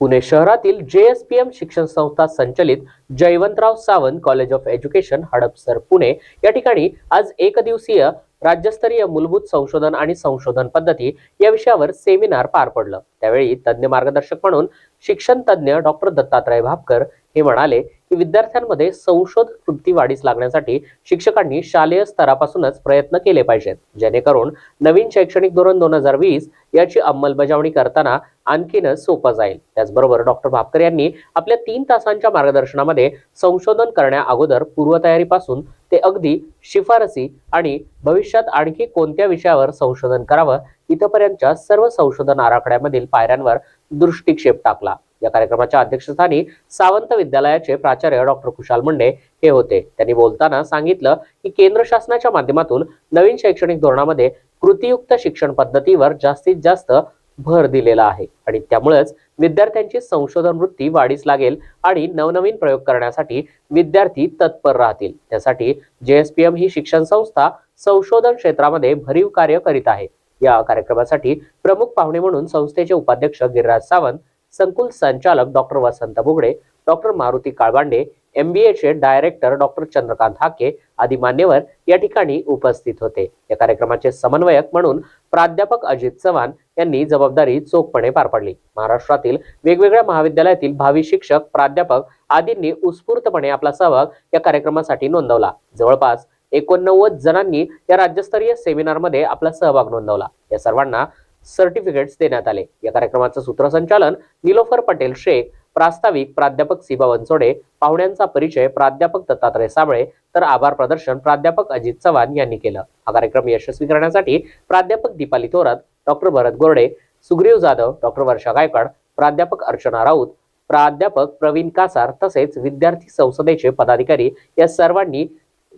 पुणे शहरातील जेएसपीएम शिक्षण संस्था संचलित Jayawantrao Sawant college of education Hadapsar Pune. या ठिकाणी आज एक दिवसीय राज्यस्तरीय मूलभूत संशोधन आणि संशोधन पद्धती या विषयावर सेमिनार पार पडलं. त्यावेळी तज्ज्ञ मार्गदर्शक म्हणून शिक्षण तज्ज्ञ डॉक्टर दत्तात्रय भापकर हे म्हणाले की विद्यार्थ्यांमध्ये संशोध वृत्ती वाढीस लागण्यासाठी शिक्षकांनी शालेय स्तरापासूनच प्रयत्न केले पाहिजेत. जेणेकरून नवीन शैक्षणिक धोरण दोन हजार वीस याची अंमलबजावणी करताना आणखीनच सोपं जाईल. त्याचबरोबर डॉक्टर भापकर यांनी आपल्या तीन तासांच्या मार्गदर्शनामध्ये संशोधन करण्या अगोदर पूर्वतयारीपासून ते अगदी शिफारसी आणि भविष्यात आणखी कोणत्या विषयावर संशोधन करावं इथपर्यंतच्या सर्व संशोधन आराखड्यामधील पायऱ्यांवर दृष्टिक्षेप टाकला. या कार्यक्रमाच्या अध्यक्षस्थानी सावंत विद्यालयाचे प्राचार्य डॉक्टर कुशाल मुंडे हे होते. त्यांनी बोलताना सांगितलं की केंद्र शासनाच्या माध्यमातून नवीन शैक्षणिक धोरणामध्ये कृतीयुक्त शिक्षण पद्धतीवर जास्तीत जास्त भर दिलेला आहे आणि त्यामुळेच विद्यार्थ्यांची संशोधन वृत्ती वाढीस लागेल आणि नवनवीन प्रयोग करण्यासाठी विद्यार्थी तत्पर राहतील. त्यासाठी जेएसपीएम ही शिक्षण संस्था संशोधन क्षेत्रामध्ये भरीव कार्य करीत आहे. या कार्यक्रमासाठी प्रमुख पाहुणे म्हणून संस्थेचे उपाध्यक्ष गिरिराज सावंत संकुल संचालक डॉक्टर वसंत बुगडे डॉक्टर मारुती काळबांडे एमबीएचे डायरेक्टर डॉक्टर चंद्रकांत हाके आदी मान्यवर या ठिकाणी उपस्थित होते. या कार्यक्रमाचे समन्वयक म्हणून प्राध्यापक अजित चव्हाण यांनी जबाबदारी चोखपणे पार पाडली. महाराष्ट्रातील वेगवेगळ्या महाविद्यालयातील भावी शिक्षक प्राध्यापक आदींनी उत्स्फूर्तपणे आपला सहभाग या कार्यक्रमासाठी नोंदवला. जवळपास एकोणनव्वद जणांनी या राज्यस्तरीय सेमिनारमध्ये आपला सहभाग नोंदवला. या सर्वांना सर्टिफिकेट्स देण्यात आले. या कार्यक्रमाचं सूत्रसंचालन निलोफर पटेल शेख प्रास्ताविक प्राध्यापक सीबा बनसोडे पाहुण्यांचा परिचय प्राध्यापक दत्तात्रय साबळे तर आभार प्रदर्शन प्राध्यापक अजित चव्हाण यांनी केलं. हा कार्यक्रम यशस्वी करण्यासाठी प्राध्यापक दीपाली थोरात डॉक्टर भरत गोरडे सुग्रीव जाधव डॉक्टर वर्षा गायकवाड प्राध्यापक अर्चना राऊत प्राध्यापक प्रवीण कासार तसेच विद्यार्थी संसदेचे पदाधिकारी या सर्वांनी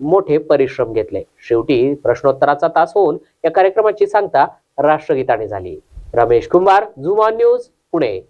मोठे परिश्रम घेतले. शेवटी प्रश्नोत्तराचा तास होऊन या कार्यक्रमाची सांगता राष्ट्रगीताने झाली. रमेश कुंभार झुमा न्यूज पुणे.